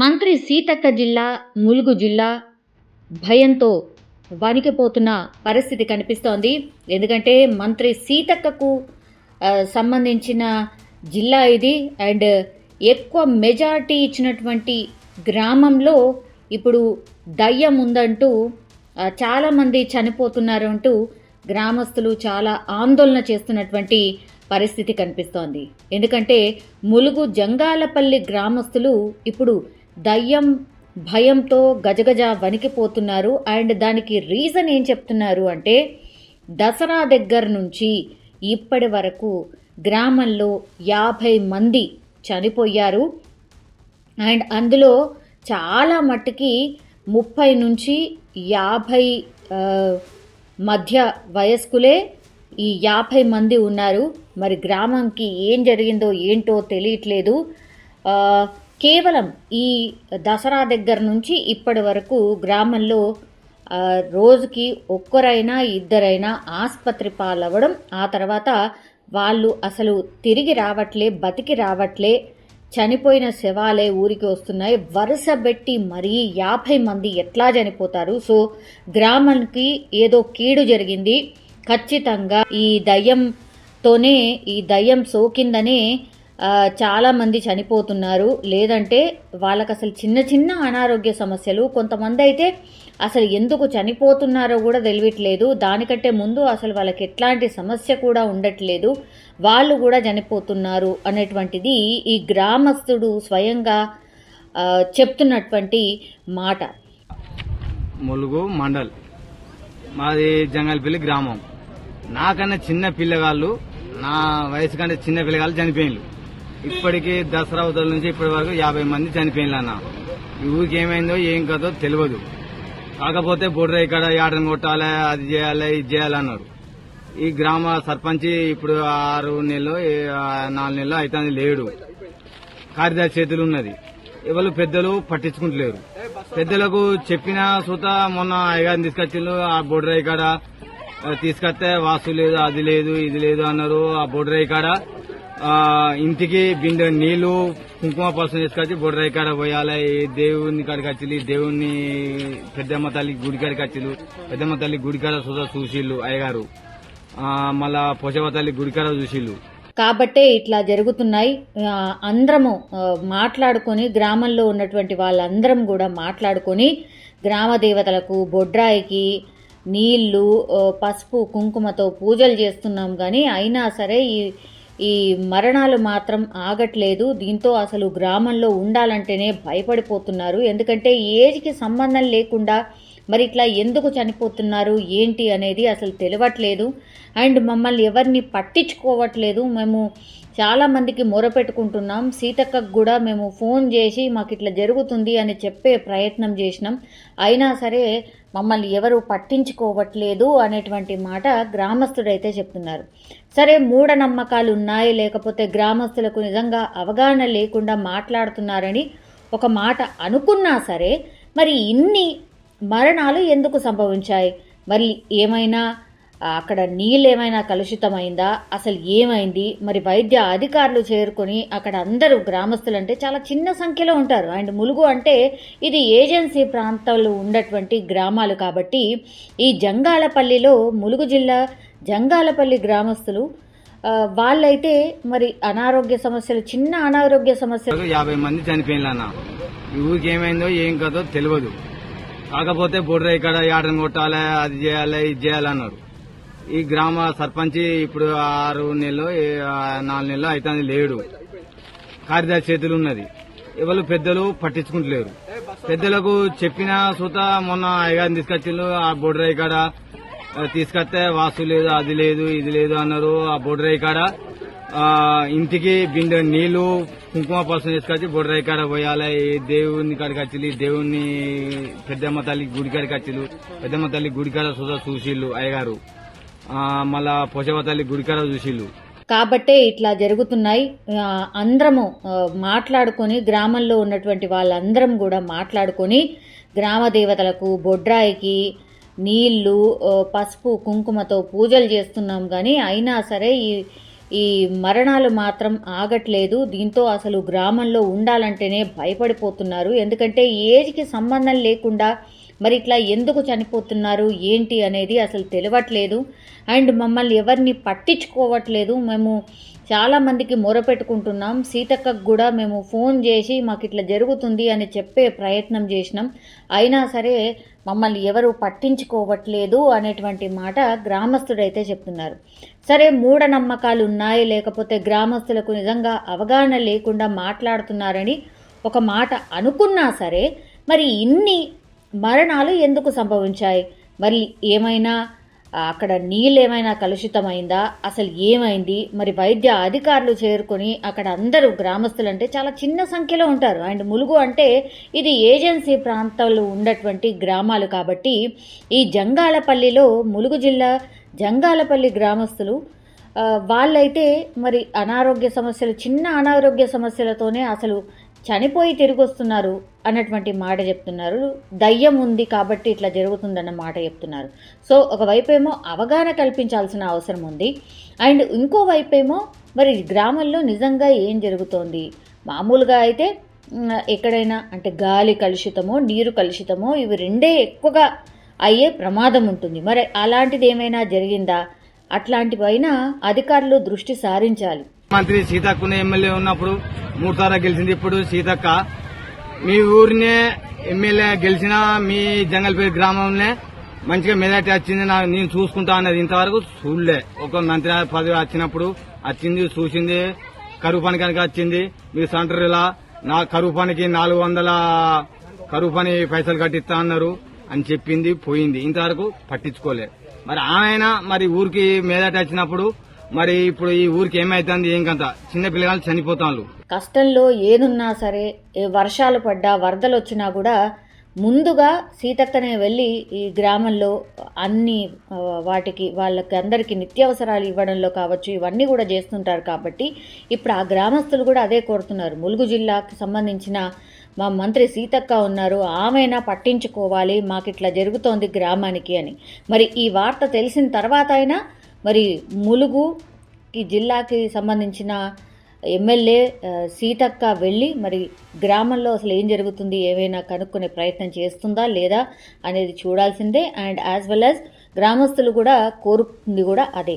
మంత్రి సీతక్క జిల్లా ములుగు జిల్లా భయంతో వణికిపోతున్న పరిస్థితి కనిపిస్తోంది. ఎందుకంటే మంత్రి సీతక్కకు సంబంధించిన జిల్లా ఇది. అండ్ ఎక్కువ మెజారిటీ ఇచ్చినటువంటి గ్రామంలో ఇప్పుడు దయ్యం ఉందంటూ చాలామంది చనిపోతున్నారు అంటూ గ్రామస్తులు చాలా ఆందోళన చేస్తున్నటువంటి పరిస్థితి కనిపిస్తోంది. ఎందుకంటే ములుగు జంగాలపల్లి గ్రామస్తులు ఇప్పుడు దయ్యం భయంతో గజగజ వణికిపోతున్నారు. అండ్ దానికి రీజన్ ఏం చెప్తున్నారు అంటే దసరా దగ్గర నుంచి ఇప్పటి వరకు గ్రామంలో యాభై మంది చనిపోయారు. అండ్ అందులో చాలా మట్టుకి ముప్పై నుంచి యాభై మధ్య వయస్కులే ఈ యాభై మంది ఉన్నారు. మరి గ్రామంకి ఏం జరిగిందో ఏంటో తెలియట్లేదు. కేవలం ఈ దసరా దగ్గర నుంచి ఇప్పటి వరకు గ్రామంలో రోజుకి ఒక్కరైనా ఇద్దరైనా ఆసుపత్రి పాలవ్వడం ఆ తర్వాత వాళ్ళు అసలు తిరిగి రావట్లే బతికి రావట్లే చనిపోయిన శవాలే ఊరికి వస్తున్నాయి. వరుస పెట్టి మరీ యాభై మంది ఎట్లా చనిపోతారు? సో గ్రామానికి ఏదో కీడు జరిగింది. ఖచ్చితంగా ఈ దయ్యంతోనే ఈ దయ్యం సోకిందనే చాలామంది చనిపోతున్నారు. లేదంటే వాళ్ళకి అసలు చిన్న చిన్న అనారోగ్య సమస్యలు. కొంతమంది అయితే అసలు ఎందుకు చనిపోతున్నారో కూడా తెలియట్లేదు. దానికంటే ముందు అసలు వాళ్ళకి ఎట్లాంటి సమస్య కూడా ఉండట్లేదు. వాళ్ళు కూడా చనిపోతున్నారు అనేటువంటిది ఈ గ్రామస్తుడు స్వయంగా చెప్తున్నటువంటి మాట. ములుగు మండల్. మాది జంగల్పల్లి గ్రామం. నాకన్నా చిన్న పిల్లగాళ్ళు నా వయసు కంటే చిన్న పిల్లగాళ్ళు చనిపోయిండ్రు ఇప్పటికీ దసరా ఉదయం నుంచి ఇప్పటి వరకు యాభై మంది చనిపోయిన్లు అన్న ఊరికి ఏమైందో ఏం కదో తెలియదు కాకపోతే బుర్ర ఇక్కడ యాడని కొట్టాలి అది చేయాలి ఇది చేయాలన్నారు ఈ గ్రామ సర్పంచ్ ఇప్పుడు ఆరు నెలలు నాలుగు నెలలు అవుతుంది లేడు. కార్యదర్శి చేతులు ఉన్నది. ఎవరు పెద్దలు పట్టించుకుంటలేరు. పెద్దలకు చెప్పిన సూత మొన్న అయ్యగారిని తీసుకొచ్చిండ్రు ఆ బొడ్రాయి కాడ తీసుకొస్తే వాస్తు లేదు అది లేదు ఇది లేదు అన్నారు ఆ బొడ్రాయి కాడ ఇంటికి బిందె నీళ్ళు కుంకుమ పసుపు తీసుకొచ్చి బొడ్రాయి కాడ పోయాలి దేవుని కాడికి వచ్చి దేవుని పెద్దమ్మ తల్లి గుడి కాడికి వచ్చిళ్ళు పెద్దమ్మ తల్లి గుడి కాడ చూసా చూసిళ్ళు అయ్యగారు. మళ్ళా పొషవ తల్లి గుడి కాడ చూసిళ్ళు. కాబట్టే ఇట్లా జరుగుతున్నాయి. అందరము మాట్లాడుకొని గ్రామంలో ఉన్నటువంటి వాళ్ళందరం కూడా మాట్లాడుకొని గ్రామ దేవతలకు బొడ్రాయికి నీళ్ళు పసుపు కుంకుమతో పూజలు చేస్తున్నాం. కానీ అయినా సరే ఈ ఈ మరణాలు మాత్రం ఆగట్లేదు. దీంతో అసలు గ్రామంలో ఉండాలంటేనే భయపడిపోతున్నారు. ఎందుకంటే ఏజ్కి సంబంధం లేకుండా మరి ఇట్లా ఎందుకు చనిపోతున్నారు? ఏంటి అనేది అసలు తెలియట్లేదు అండ్ మమ్మల్ని ఎవరిని పట్టించుకోవట్లేదు. మేము చాలామందికి మొరపెట్టుకుంటున్నాం సీతక్కకు కూడా మేము ఫోన్ చేసి మాకు ఇట్లా జరుగుతుంది అని చెప్పే ప్రయత్నం చేసినాం. అయినా సరే మమ్మల్ని ఎవరు పట్టించుకోవట్లేదు అనేటువంటి మాట గ్రామస్తుడైతే చెప్తున్నారు. సరే మూఢనమ్మకాలు ఉన్నాయి. లేకపోతే గ్రామస్తులకు నిజంగా అవగాహన లేకుండా మాట్లాడుతున్నారని ఒక మాట అనుకున్నా సరే మరి ఇన్ని మరణాలు ఎందుకు సంభవించాయి? మరి ఏమైనా అక్కడ నీళ్ళు ఏమైనా కలుషితమైందా? అసలు ఏమైంది? మరి వైద్య అధికారులు చేరుకొని అక్కడ అందరూ గ్రామస్తులు అంటే చాలా చిన్న సంఖ్యలో ఉంటారు. అండ్ ములుగు అంటే ఇది ఏజెన్సీ ప్రాంతాలు ఉన్నటువంటి గ్రామాలు కాబట్టి ఈ జంగాలపల్లిలో ములుగు జిల్లా జంగాలపల్లి గ్రామస్తులు వాళ్ళైతే మరి అనారోగ్య సమస్యలు చిన్న అనారోగ్య సమస్యలు. యాభై మంది చనిపోయిన్లు ఊరికి ఏమైందో ఏం కదో తెలియదు కాకపోతే బొడ్ర ఇక్కడ యాడని కొట్టాలి అది చేయాలి ఇది చేయాలన్నారు ఈ గ్రామ సర్పంచ్ ఇప్పుడు ఆరు నెలలు నాలుగు నెలలు అవుతుంది లేడు. కార్యదర్శి చేతులు ఉన్నది. ఎవరు పెద్దలు పట్టించుకుంటలేరు. పెద్దలకు చెప్పిన సూత మొన్న అయ్యగారిని తీసుకొచ్చిండ్రు ఆ బొడ్రాయి కాడ తీసుకొస్తే వాసు లేదు అది లేదు ఇది లేదు అన్నారు ఆ బొడ్రాయి కాడ. ఇంటికి బిందె నీళ్ళు కుంకుమ పసుపు తీసుకొచ్చి బొడ్రాయి కాడ పోయాలి. ఈ దేవుని కాడికి వచ్చి దేవుని పెద్దమ్మ తల్లి గుడి కాడికి వచ్చిళ్ళు పెద్దమ్మ తల్లి గుడి కాడ సుధా చూసిళ్ళు అయ్యగారు. మళ్ళా పొషవ తల్లి చూసిళ్ళు. కాబట్టే ఇట్లా జరుగుతున్నాయి. అందరము మాట్లాడుకొని గ్రామంలో ఉన్నటువంటి వాళ్ళందరం కూడా మాట్లాడుకొని గ్రామ దేవతలకు బొడ్రాయికి నీళ్ళు పసుపు కుంకుమతో పూజలు చేస్తున్నాం కానీ అయినా సరే ఈ ఈ మరణాలు మాత్రం ఆగట్లేదు. దీంతో అసలు గ్రామంలో ఉండాలంటేనే భయపడిపోతున్నారు. ఎందుకంటే ఏజ్కి సంబంధం లేకుండా మరి ఇట్లా ఎందుకు చనిపోతున్నారు? ఏంటి అనేది అసలు తెలియట్లేదు అండ్ మమ్మల్ని ఎవరిని పట్టించుకోవట్లేదు. మేము చాలామందికి మొరపెట్టుకుంటున్నాం సీతక్కకు కూడా మేము ఫోన్ చేసి మాకు ఇట్లా జరుగుతుంది అని చెప్పే ప్రయత్నం చేసినాం. అయినా సరే మమ్మల్ని ఎవరు పట్టించుకోవట్లేదు అనేటువంటి మాట గ్రామస్తుడైతే చెప్తున్నారు. సరే మూఢనమ్మకాలు ఉన్నాయి? లేకపోతే గ్రామస్తులకు నిజంగా అవగాహన లేకుండా మాట్లాడుతున్నారని ఒక మాట అనుకున్నా సరే మరి ఇన్ని మరణాలు ఎందుకు సంభవించాయి? మరి ఏమైనా అక్కడ నీళ్ళు ఏమైనా కలుషితమైందా? అసలు ఏమైంది? మరి వైద్య అధికారులు చేరుకొని అక్కడ అందరూ గ్రామస్తులు అంటే చాలా చిన్న సంఖ్యలో ఉంటారు. అండ్ ములుగు అంటే ఇది ఏజెన్సీ ప్రాంతాలు ఉన్నటువంటి గ్రామాలు కాబట్టి ఈ జంగాలపల్లిలో ములుగు జిల్లా జంగాలపల్లి గ్రామస్తులు వాళ్ళైతే మరి అనారోగ్య సమస్యలు చిన్న అనారోగ్య సమస్యలతోనే అసలు చనిపోయి తిరిగి వస్తున్నారు అన్నటువంటి మాట చెప్తున్నారు. దయ్యం ఉంది కాబట్టి ఇట్లా జరుగుతుందన్న మాట చెప్తున్నారు. సో ఒకవైపు ఏమో అవగాహన కల్పించాల్సిన అవసరం ఉంది. అండ్ ఇంకో వైపు ఏమో మరి గ్రామంలో నిజంగా ఏం జరుగుతోంది? మామూలుగా అయితే ఎక్కడైనా అంటే గాలి కలుషితమో నీరు కలుషితమో ఇవి రెండే ఎక్కువగా అయ్యే ప్రమాదం ఉంటుంది. మరి అలాంటిది ఏమైనా జరిగిందా? అట్లాంటివైనా అధికారులు దృష్టి సారించాలి. మంత్రి సీతక్కన ఎమ్మెల్యే ఉన్నప్పుడు మూడు సార్లు గెలిచింది. ఇప్పుడు సీతక్క మీ ఊరినే ఎమ్మెల్యే గెలిచిన మీ జంగల్పేట గ్రామంలో మంచిగా మెజార్టీ వచ్చింది నేను చూసుకుంటా అనేది ఇంతవరకు చూడలే. ఒక మంత్రి పదవి వచ్చినప్పుడు వచ్చింది చూసింది కరువు పని కనుక వచ్చింది. మీ సెంటర్ ఇలా నా కరువు పనికి నాలుగు వందల కరువు పని పైసలు కట్టిస్తా అన్నారు అని చెప్పింది పోయింది. ఇంతవరకు పట్టించుకోలే. మరి ఆమె మరి ఊరికి మేదట వచ్చినప్పుడు మరి ఇప్పుడు ఈ ఊరికి ఏమైతుంది ఏం కంత చిన్న పిల్లగాళ్ళు చనిపోతాను కష్టంలో ఏదున్నా సరే ఏ వర్షాలు పడ్డా వరదలు వచ్చినా కూడా ముందుగా సీతక్కనే వెళ్ళి ఈ గ్రామంలో అన్ని వాటికి వాళ్ళకి అందరికీ నిత్యావసరాలు ఇవ్వడంలో కావచ్చు ఇవన్నీ కూడా చేస్తుంటారు కాబట్టి ఇప్పుడు ఆ గ్రామస్తులు కూడా అదే కోరుతున్నారు. ములుగు జిల్లాకి సంబంధించిన మా మంత్రి సీతక్క ఉన్నారు ఆమెనా పట్టించుకోవాలి మాకు ఇట్లా జరుగుతోంది గ్రామానికి అని. మరి ఈ వార్త తెలిసిన తర్వాత అయినా మరి ములుగు ఈ జిల్లాకి సంబంధించిన ఎమ్మెల్యే సీతక్క వెళ్ళి మరి గ్రామంలో అసలు ఏం జరుగుతుంది ఏమైనా కనుక్కునే ప్రయత్నం చేస్తుందా లేదా అనేది చూడాల్సిందే. అండ్ యాజ్ వెల్ యాజ్ గ్రామస్తులు కూడా కోరుకుంది కూడా అదే.